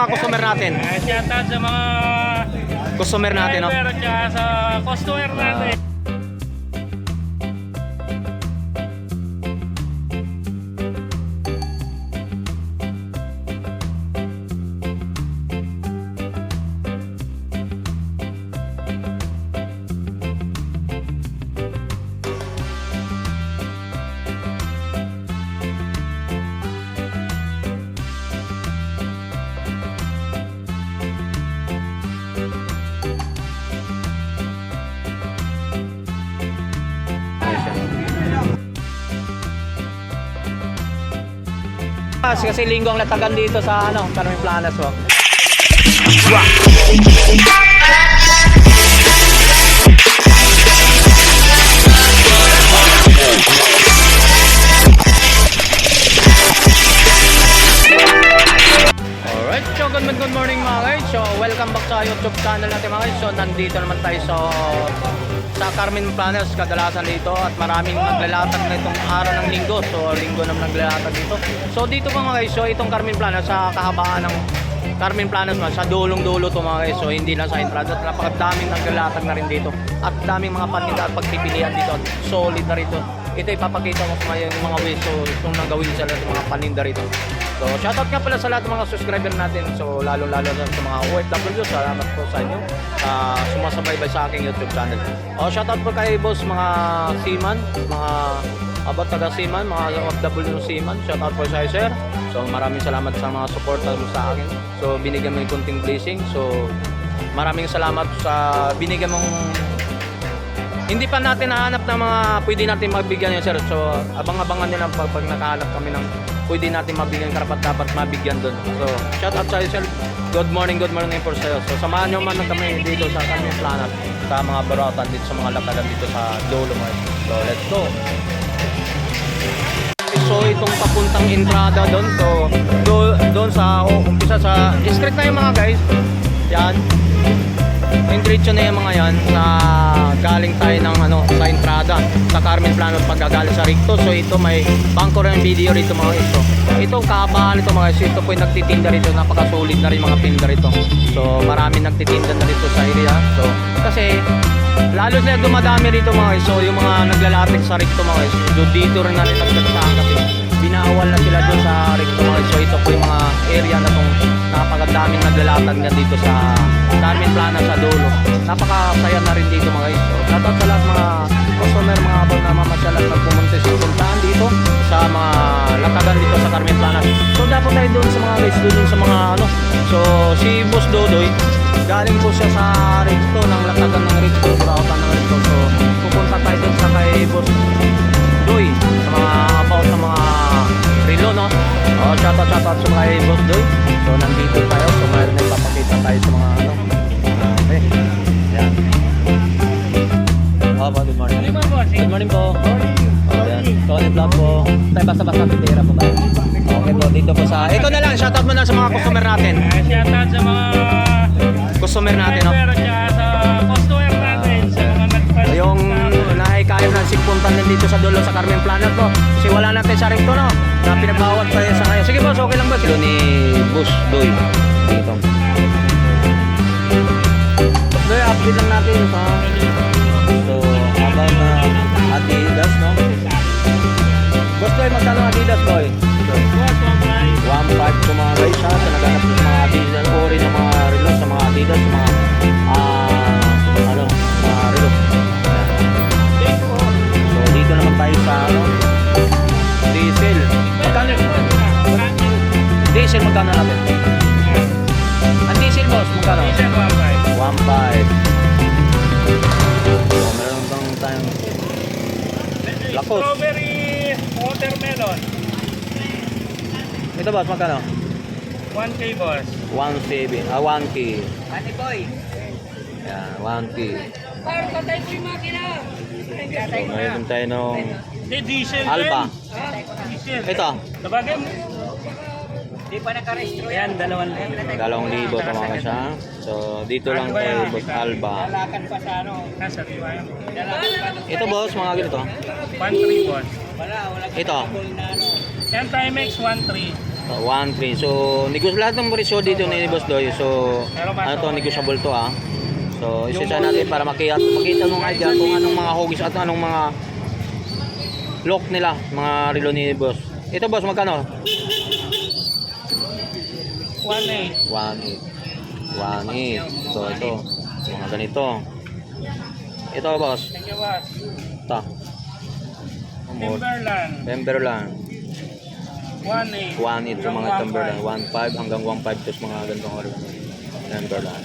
Mga customer natin. Uh, shoutout sa mga Customer natin, no? driver at sa customer natin. Kasi, kasi linggo ang latagan dito sa ano, Carmen Planas, oh. Alright, so good, good morning mga guys. So welcome back sa YouTube channel natin mga guys. So nandito naman tayo sa sa Carmen Planas kadalasan dito at maraming naglalatag na itong araw ng linggo. So linggo naman naglalatag dito. So dito mga guys, so itong Carmen Planas sa kahabaan ng Carmen Planas man, sa dulong-dulo to mga guys. So hindi lang sa entrada at napakadaming naglalatag na rin dito. At daming mga paninda at pagpipilian dito. Solid na rito. Ito ipapakita ko sa mga, mga ways so itong nagawin sa mga paninda rito. So, shoutout nga pala sa lahat ng mga subscriber natin. So, lalo-lalo na sa mga OFW. Salamat po sa inyo. Uh, sumasabaybay sa aking YouTube channel. O, shoutout po kay boss mga seaman, mga about taga seaman, mga OFW seaman. Shoutout po sa sir. So, maraming salamat sa mga supporter mo sa akin. So, binigyan mo yung kunting blessing. So, maraming salamat sa binigyan mong hindi pa natin nahanap ng mga pwede natin mabigyan yun, sir. So, abang-abangan nyo lang pag, pag nakahanap kami ng pwede natin mabigyan karapat dapat mabigyan doon. So, shout out sa iyo, sir. Good morning, good morning po sa iyo. So, samahan nyo man na kami dito sa kanyang planet sa mga baratan dito sa mga lakadan dito sa Dolomite. So, let's go. So, itong papuntang entrada doon. So, do, doon sa, oh, umpisa sa, discreet na yung mga guys. Yan. Yung diretso na yung mga yan na galing tayo ng ano sa entrada sa Carmen Planos pagkagaling sa Ricto. So ito may bangko rin video rito mga ito. Ito kahabaan ito mga. Ito po yung nagtitinda rito. Napakasulit na rin mga tinda rito. So marami nagtitinda na rito sa area. So kasi lalo sila dumadami rito mga guys. So yung mga naglalatag sa Ricto mga guys. So, dito rin na rin nagdagsahan kasi binawal na sila doon sa guys. So ito po yung mga area na tong napakadaming naglalatag na dito sa Carmen Plana sa dulo. Napakasaya na rin dito mga guys. So, shoutout sa lahat mga customer, mga abang na mamasyal at nagpumunta sa puntahan dito sa mga latagan dito sa Carmen Plana. So dapat tayo doon sa mga guys, doon sa mga ano. So si Boss Dodoy, galing po siya sa Ricto, ng latagan ng Ricto, Burautan ng Ricto. So pupunta tayo doon sa kay Boss Oh, shoutout, shoutout sa kay Boss Doy. So nandito tayo, so mayroon na ipapakita tayo sa mga ano. Okay, yan. Oh, good morning. Ba, boss? Good morning po. Oh, yan. Tony Vlog po. Tayo basta-basta titira po ba? Okay po, dito po sa... Ito na lang, shoutout mo na sa mga customer natin. Uh, shoutout sa mga Customer natin, no? Din dito sa dulo sa Carmen Planet po. Kasi wala natin sa rin to, no? Na pinagbawat tayo sa ngayon. Sige boss, okay lang ba? Silo ni Boss Doy. Dito. Doy, update lang natin sa... So, about na Adidas, no? Boss Doy, magkano Adidas, Boy? 1.5. So, meron bang tayong Lakos. Strawberry watermelon. Ito, boss, magkano? 1K, boss. 1.7, ah, 1K. Ate boy. Yan, 1K. Par, patay ko yung makina. So, mayroon tayo nung Alba. Ah, diesel. Ito, Sabagay mo. Di pa nakarestro yan. Dalawang libo. dalawang libo ito mga kasya. So, dito lang kay. Boss Alba. Dalakan pa sa ano. Nasa tiwayan. Ito boss, mga ganito. 1-3, boss. Ito, Yan Timex 1-3. 1.3. So, negos lahat ng presyo dito ni Boss Doy. So, ano to, negotiable to ah. So, isa natin para makita, makita nung idea kung anong mga hugis at anong mga lock nila, mga relo ni Boss. Ito boss, magkano? 1.8. 1.8. 1.8. So, ito. Mga ganito. Ito boss. Thank you, boss. Ito. Timberland. Timberland. 1.8. 1.8 sa mga Timberland. 1.5 hanggang 1.5 to sa mga ganitong oras. Timberland.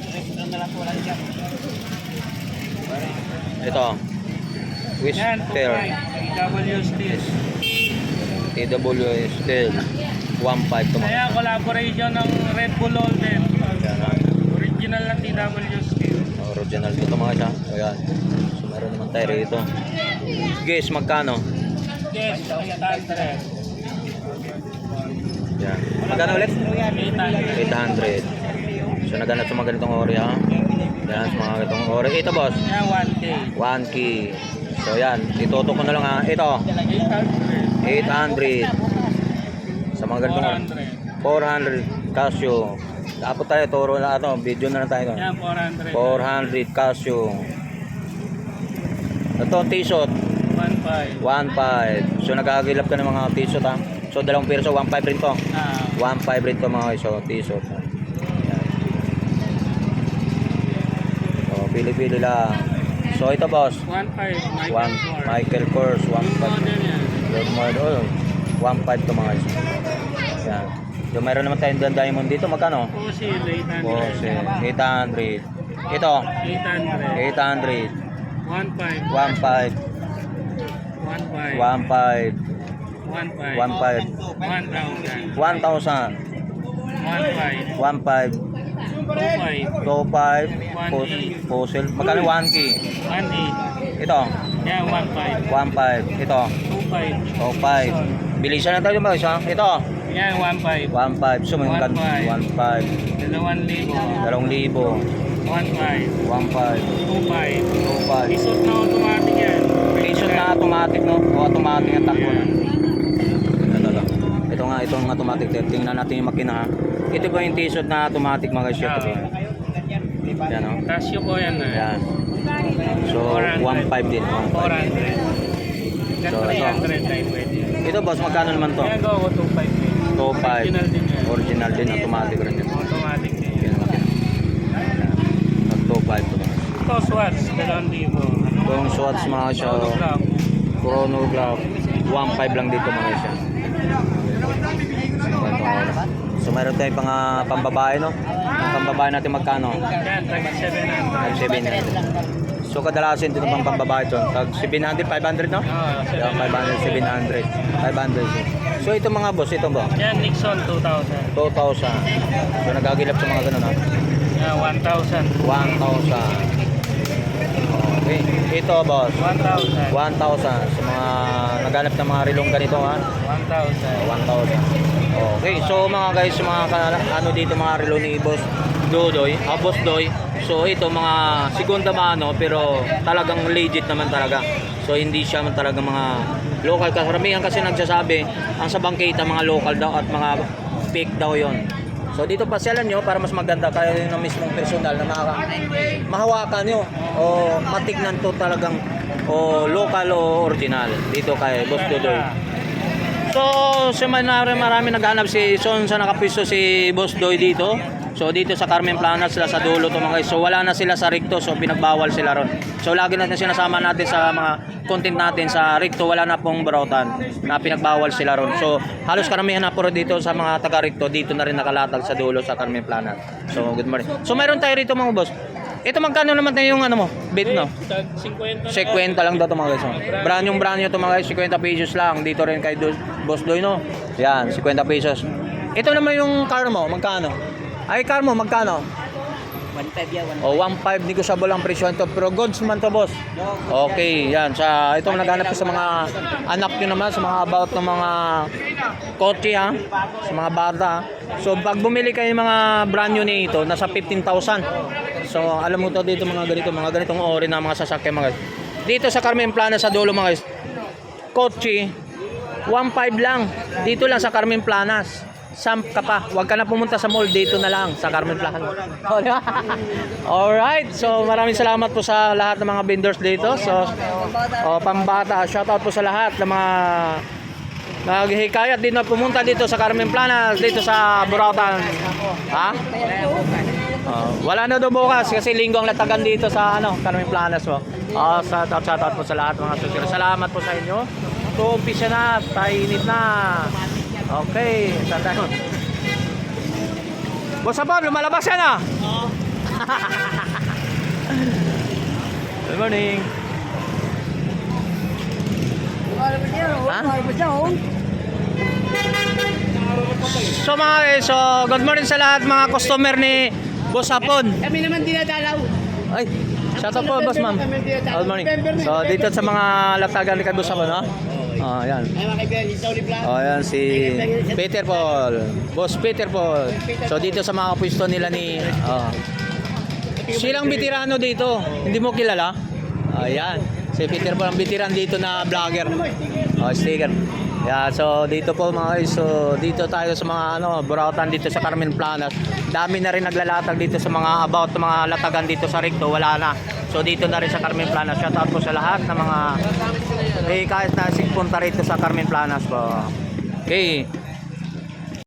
Ito. Yan, Whisper. 2.5. W Steel. TW Steel. 1.5 to mga. Kaya collaboration ng Red Bull Holden. Original na TW Steel. Original dito mga siya. Ayan. So meron naman tayo rito. Guys, magkano? Yes, 800. Yan. Magkano ulit? 800. 800. So naghanap sa mga ganitong ori ha. Yan, sa mga ganitong ori. Ito boss. Yan, 1K. 1 key. So yan, ituto ko na lang ha. Ito, 800. 800. Sa mga ganitong ori. 400 400. Casio. Dapat tayo, turo na ito. Video na lang tayo. Yan, 400. 400 Casio. Ito, t-shirt. 1.5. 1.5. So nagagilap ka ng mga t-shirt ha. So dalawang pirso, 1.5 rin to. Ah, 1.5 rin to mga iso, t-shirt. So pili-pili lang. So ito boss. 1.5. One, Michael Kors, 1.5. Model yan. Yung model, 1.5 to mga iso. Yan. So mayroon naman tayong diamond dito, magkano? Fossil, 800. Oh, 800. Ito, 800. 800. 1.5. 1.5. 1.5. 1.5. 1.5. 1.5. 1,000. 1,000. 1.5. 1.5. 2.5. 2.5. Fossil. Magkano 1K? 1.8. Ito. Yan, 1.5. 1.5. Ito. 2.5. 2.5. Bilisan na tayo mga isa. Ito. Yan, 1.5. 1.5. So, may magkano? 1.5. 2,000. 2,000. 1.5. 1.5. 2.5. 2.5. Isot na automatic yan. Station na automatic, no? O automatic ang takbo na. Ito lang. Ito nga, itong automatic. Tingnan natin yung makina, ha? Ito ba yung t-shirt na automatic, mga shit? Ah. Yan, no? Casio po yan. ah. Yan. So, 1.5 din. 1.5. 400. So, ito. 300 tayo pwede. Ito, boss, magkano naman to? Yan, go ko 2.5 din. 2.5. Original din yan. Original din, automatic rin yun. Automatic din. Yan ang makina. Nag 2.5 to. Ito, Swatch, 2,000. Itong Swatch mga siya, clock. chronograph, 1.5 lang dito mga siya. So mayroon tayong pang pambabae no? Ang pambabae natin magkano? Tag 700. Tag 700. So kadalasan dito pang pambabae to. Tag 700, 500 no? Ah, Yeah, 500, 700. 500. So ito mga boss, ito ba? Yan, Nixon 2,000. 2,000. So nagagilap sa mga ganun ha? Yan, 1,000. 1,000. Okay. Ito boss, 1,000. 1,000 sa mga naghanap ng mga rilong ganito ha. 1,000. 1,000. Okay, so mga guys, mga ano dito mga relo ni Boss Dodoy, ah, Boss Doy. So ito mga segunda mano pero talagang legit naman talaga. So hindi siya man talaga mga local karamihan kasi nagsasabi ang sa bangketa mga local daw at mga fake daw yon. So dito pasyalan nyo para mas maganda kayo ng mismong personal na makaka mahawakan nyo o matignan to talagang o local o original dito kay Boss Dodoy. So, seminary marami naghanap si Son sa nakapisto si Boss Doy dito. So, dito sa Carmen Plana sila sa dulo to mga guys. So, wala na sila sa Ricto. So, pinagbawal sila ron. So, lagi natin sinasama natin sa mga content natin sa Ricto. Wala na pong barotan na pinagbawal sila ron. So, halos karamihan na po dito sa mga taga Ricto. Dito na rin nakalatag sa dulo sa Carmen Plana. So, good morning. So, mayroon tayo rito mga boss. Ito magkano naman tayo yung ano mo? Bid no? Tag 50 na. 50 lang daw ito mga guys. oh. Brand yung brand nyo ito mga guys, 50 pesos lang. Dito rin kay Boss Doy, no? Yan, 50 pesos. Ito naman yung car mo, magkano? Ay, car mo, magkano? 1.5 yan, O, 1.5 negotiable ang presyo nito. Pero goods man to, boss. Okay, yan. Sa, ito naghanap ko sa mga anak nyo naman, sa mga about ng mga kotse, ha? Sa mga bata, ha? So, pag bumili kayo ng mga brand new nito, nasa 15,000. So, alam mo to dito mga ganito, mga ganitong ori na mga sasakyan mga guys. Dito sa Carmen Plana sa dulo mga guys, kotse, 1.5 lang. Dito lang sa Carmen Planas. Samp ka pa. Huwag ka na pumunta sa mall. Dito na lang. Sa Carmen Plaza. Oh, di ba? Alright. So, maraming salamat po sa lahat ng mga vendors dito. So, oh, pambata. Shoutout po sa lahat ng mga naghihikayat din na pumunta dito sa Carmen Planas, dito sa Burautan. Ha? Oh, wala na daw bukas kasi linggo ang latagan dito sa ano, Carmen Planas mo. Oh, sa shout out po sa lahat mga susunod. Salamat po sa inyo. So, umpisa na, tainit na. Okay, saan tayo? Boss Abon, lumalabas yan ah. Good morning. Ha? So mga guys, so good morning sa lahat mga customer ni Boss Hapon. Kami naman dinadalaw. Ay, shout out po Boss Ma'am. Good morning. So dito sa mga latagan ni kay Boss Hapon, no? Oh, yan. Ay mga kaibigan, si Tony Blanc. Oh, yan si Peter Paul. Boss Peter Paul. So dito sa mga pwesto nila ni oh. Silang veterano dito. Hindi mo kilala? Ayan. Si Peter Paul ang veteran dito na vlogger. Oh, sticker. Yeah, so dito po mga guys, so dito tayo sa mga ano, burautan dito sa Carmen Planas. Dami na rin naglalatag dito sa mga about mga latagan dito sa Recto, wala na. So dito na rin sa Carmen Planas. Shout out po sa lahat ng mga eh, kahit na punta rito sa Carmen Planas po. Okay.